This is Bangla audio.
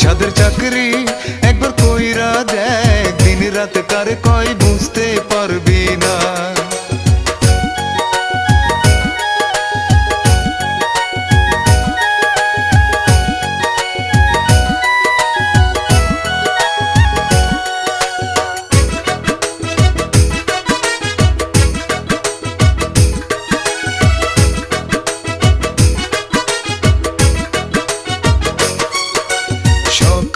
সাদের চাকরি একবার কইরা দেখ দিন রাত কার কয় বুঝতে পারবি না।